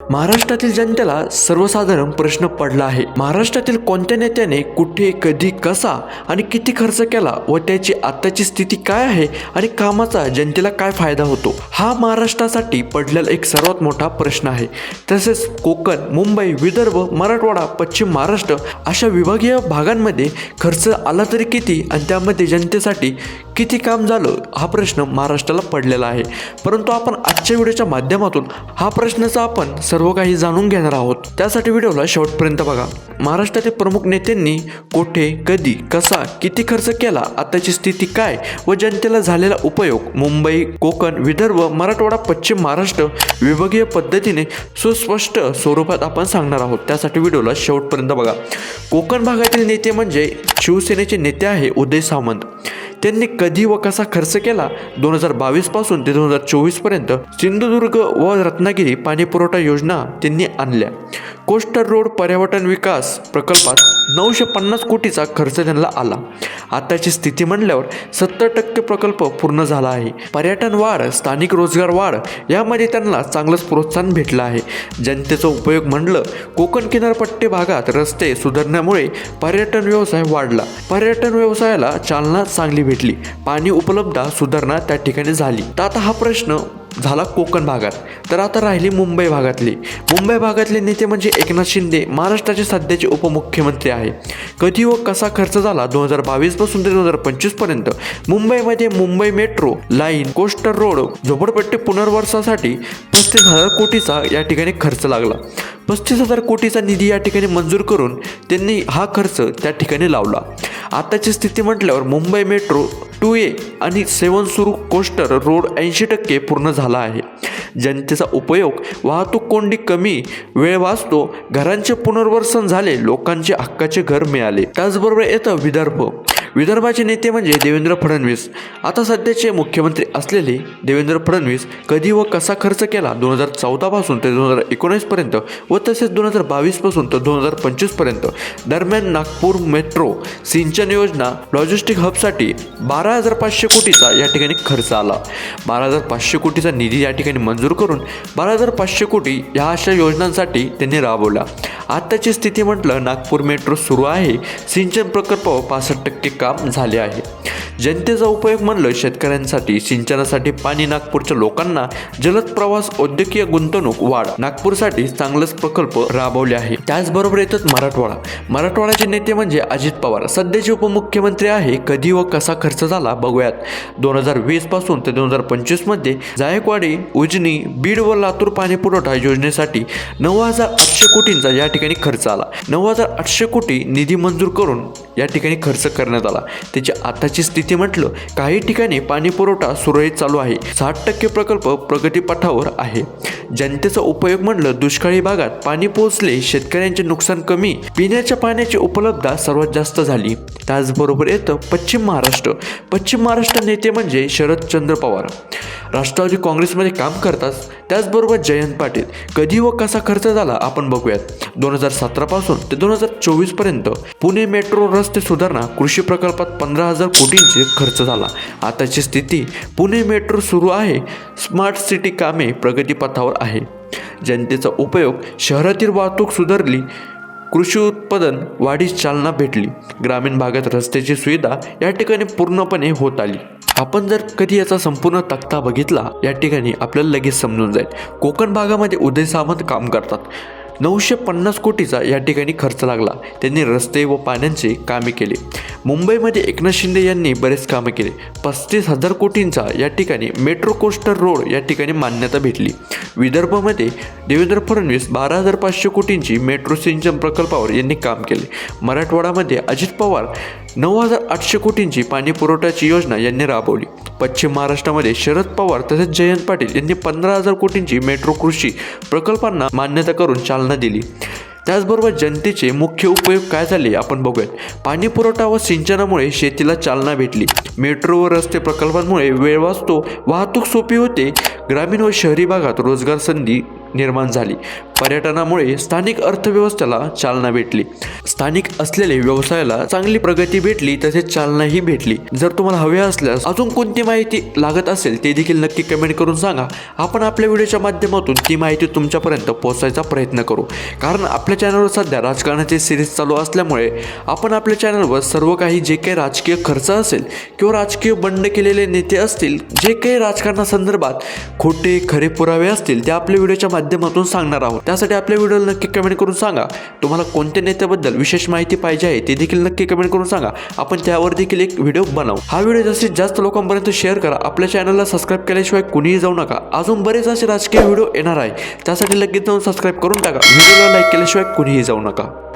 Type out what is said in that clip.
महाराष्ट्रातील जनतेला सर्वसाधारण प्रश्न पडला आहे. महाराष्ट्रातील कोणत्या नेत्याने कुठे कधी कसा आणि किती खर्च केला व त्याची आत्ताची स्थिती काय आहे आणि कामाचा जनतेला काय फायदा होतो? हा महाराष्ट्रासाठी पडलेला एक सर्वात मोठा प्रश्न आहे. तसेच कोकण मुंबई विदर्भ मराठवाडा पश्चिम महाराष्ट्र अशा विभागीय भागांमध्ये खर्च आला तरी किती आणि त्यामध्ये जनतेसाठी किती काम झालं हा प्रश्न महाराष्ट्राला पडलेला आहे. परंतु आपण आजच्या व्हिडिओच्या माध्यमातून हा प्रश्नाचा आपण सर्व काही जाणून घेणार आहोत. त्यासाठी व्हिडिओला शेवटपर्यंत बघा. महाराष्ट्रातील प्रमुख नेत्यांनी कोठे कधी कसा किती खर्च केला आताची स्थिती काय व जनतेला झालेला उपयोग मुंबई कोकण विदर्भ मराठवाडा पश्चिम महाराष्ट्र विभागीय पद्धतीने सुस्पष्ट स्वरूपात आपण सांगणार आहोत. त्यासाठी व्हिडिओला शेवटपर्यंत बघा. कोकण भागातील नेते म्हणजे शिवसेनेचे नेते आहे उदय सामंत. त्यांनी कधी व कसा खर्च केला? दोन हजार बावीसपासून ते दोन हजार चोवीसपर्यंत सिंधुदुर्ग व रत्नागिरी पाणी पुरवठा योजना त्यांनी आणल्या. कोस्टर रोड पर्यावरण विकास प्रकल्पात नऊशे पन्नास कोटीचा खर्च त्यांना आला. आताची स्थिती म्हणल्यावर सत्तर टक्के प्रकल्प पूर्ण झाला आहे. पर्यटन वाढ स्थानिक रोजगार वाढ यामध्ये त्यांना चांगलंच प्रोत्साहन भेटलं आहे. जनतेचा उपयोग म्हणलं कोकण किनारपट्टी भागात रस्ते सुधारण्यामुळे पर्यटन व्यवसाय वाढला. पर्यटन व्यवसायाला चालना चांगली भेटली. पाणी उपलब्धता सुधारणा त्या ठिकाणी झाली. तर आता हा प्रश्न झाला कोकण भागात. तर आता राहिली मुंबई भागातली. मुंबई भागातले नेते म्हणजे एकनाथ शिंदे महाराष्ट्राचे सध्याचे उपमुख्यमंत्री आहे कधी व कसा खर्च झाला? दोन हजार बावीसपासून ते दोन हजार पंचवीसपर्यंत. मुंबईमध्ये Mumbai metro line coastal road झोपडपट्टी पुनर्वसासाठी पस्तीस हजार कोटीचा या ठिकाणी खर्च लागला. पस्तीस हजार कोटीचा निधी या ठिकाणी मंजूर करून त्यांनी हा खर्च त्या ठिकाणी लावला. आताची स्थिती म्हटल्यावर मुंबई मेट्रो टू ए आणि सेवन सुरू कोस्टर रोड ऐंशी टक्के पूर्ण झाला आहे. जनतेचा उपयोग वाहतूक कोंडी कमी वेळ वाचतो घरांचे पुनर्वसन झाले लोकांचे हक्काचे घर मिळाले. त्याचबरोबर येतं विदर्भ. विदर्भाचे नेते म्हणजे देवेंद्र फडणवीस. आता सध्याचे मुख्यमंत्री असलेले देवेंद्र फडणवीस कधी व कसा खर्च केला दोन हजार चौदापासून ते दोन हजार एकोणीसपर्यंत व तसेच दोन हजार बावीसपासून तर दोन हजार पंचवीसपर्यंत. दरम्यान नागपूर मेट्रो सिंचन योजना लॉजिस्टिक हबसाठी बारा हजार पाचशे कोटीचा या ठिकाणी खर्च आला. बारा हजार पाचशे कोटीचा निधी या ठिकाणी मंजूर करून बारा हजार पाचशे कोटी ह्या अशा योजनांसाठी त्यांनी राबवला आत्ताची स्थिती म्हटलं नागपूर मेट्रो सुरू आहे. सिंचन प्रकल्प पासष्ट टक्के काम झाले आहे. जनतेचा उपयोग म्हणलं शेतकऱ्यांसाठी. सिंचनासाठी पाणी नागपूरच्या लोकांना जलद प्रवास औद्योगिक गुंतवणूक वाढ. नागपूरसाठी चांगलंच प्रकल्प राबवले आहे. त्याचबरोबर येतात मराठवाडा. मराठवाड्याचे नेते म्हणजे अजित पवार. सध्याचे उपमुख्यमंत्री आहे कधी व कसा खर्च झाला बघूयात. दोन हजार वीसपासून ते दोन हजार पंचवीसमध्ये जायकवाडी उजनी बीड व लातूर पाणी पुरवठा योजनेसाठी नऊ हजार आठशे कोटींचा या ठिकाणी खर्च आला. नऊ हजार आठशे कोटी निधी मंजूर करून या ठिकाणी खर्च करण्यात आला. त्याची आताची स्थिती म्हटलं काही ठिकाणी पाणी पुरवठा सुरळीत चालू आहे. साठ टक्के प्रकल्प प्रगतीपथावर आहे. जनतेचा उपयोग म्हणलं दुष्काळी भागात पाणी पोहोचले शेतकऱ्यांचे नुकसान कमी पिण्याच्या पाण्याची उपलब्धता सर्वात जास्त झाली. त्याचबरोबर येतं पश्चिम महाराष्ट्र. पश्चिम महाराष्ट्र नेते म्हणजे शरदचंद्र पवार. राष्ट्रवादी काँग्रेसमध्ये काम करतात त्याचबरोबर जयंत पाटील. कधी व कसा खर्च झाला आपण बघूयात. दोन हजार सतरापासून ते दोन हजार चोवीसपर्यंत पुणे मेट्रो रस्ते सुधारणा कृषी प्रकल्पात पंधरा हजार कोटींचे खर्च झाला. आताची स्थिती पुणे मेट्रो सुरू आहे. स्मार्ट सिटी कामे प्रगतीपथावर आहे. जनतेचा उपयोग शहरातील वाहतूक सुधारली. कृषी उत्पादन वाढीस चालना भेटली. ग्रामीण भागात रस्त्याची सुविधा या ठिकाणी पूर्णपणे होत आली. आपण जर कधी याचा संपूर्ण तक्ता बघितला या ठिकाणी आपल्याला लगेच समजून जाईल. कोकण भागामध्ये उदय सामंत काम करतात. नऊशे पन्नास कोटीचा या ठिकाणी खर्च लागला. त्यांनी रस्ते व पाण्याचे कामे केले. मुंबईमध्ये एकनाथ शिंदे यांनी बरेच कामे केले. पस्तीस हजार कोटींचा या ठिकाणी मेट्रो कोस्टर रोड या ठिकाणी मान्यता भेटली. विदर्भामध्ये देवेंद्र फडणवीस बारा हजार पाचशे कोटींची मेट्रो सिंचन प्रकल्पावर यांनी काम केले. मराठवाडामध्ये अजित पवार नऊ हजार आठशे कोटींची पाणी पुरवठ्याची योजना यांनी राबवली. पश्चिम महाराष्ट्रामध्ये शरद पवार तसेच जयंत पाटील यांनी पंधरा हजार कोटींची मेट्रो कृषी प्रकल्पांना मान्यता करून चालना दिली. त्याचबरोबर जनतेचे मुख्य उपयोग काय झाले आपण बघूयात. पाणी पुरवठा व सिंचनामुळे शेतीला चालना भेटली. मेट्रो व रस्ते प्रकल्पांमुळे वेळ वाचतो. वाहतूक सोपी होते. ग्रामीण व शहरी भागात रोजगार संधी निर्माण झाली. पर्यटनामुळे स्थानिक अर्थव्यवस्थेला चालना भेटली. स्थानिक असलेले व्यवसायाला चांगली प्रगती भेटली तसेच चालनाही भेटली. जर तुम्हाला हवे असल्यास अजून कोणती माहिती लागत असेल ते देखील नक्की कमेंट करून सांगा. आपण आपल्या व्हिडिओच्या माध्यमातून ती माहिती तुमच्यापर्यंत पोहोचायचा प्रयत्न करू. कारण आपल्या चॅनलवर सध्या राजकारणाचे सिरीज चालू असल्यामुळे आपण आपल्या चॅनलवर सर्व काही जे काही राजकीय खर्च असेल किंवा राजकीय बंड केलेले नेते असतील जे काही राजकारणासंदर्भात खोटे खरे पुरावे असतील ते आपल्या व्हिडिओच्या माध्यमातून सांगणार आहोत. त्यासाठी आपल्या व्हिडिओला नक्की कमेंट करून सांगा. तुम्हाला कोणत्या नेत्याबद्दल विशेष माहिती पाहिजे आहे ते देखील नक्की कमेंट करून सांगा. आपण त्यावर देखील एक व्हिडिओ बनवू. हा व्हिडिओ जास्तीत जास्त लोकांपर्यंत शेअर करा. आपल्या चॅनलला सबस्क्राईब केल्याशिवाय कुणीही जाऊ नका. अजून बरेच असे राजकीय व्हिडिओ येणार आहे. त्यासाठी लगेच जाऊन सबस्क्राईब करून टाका. व्हिडिओला लाईक केल्याशिवाय कुणीही जाऊ नका.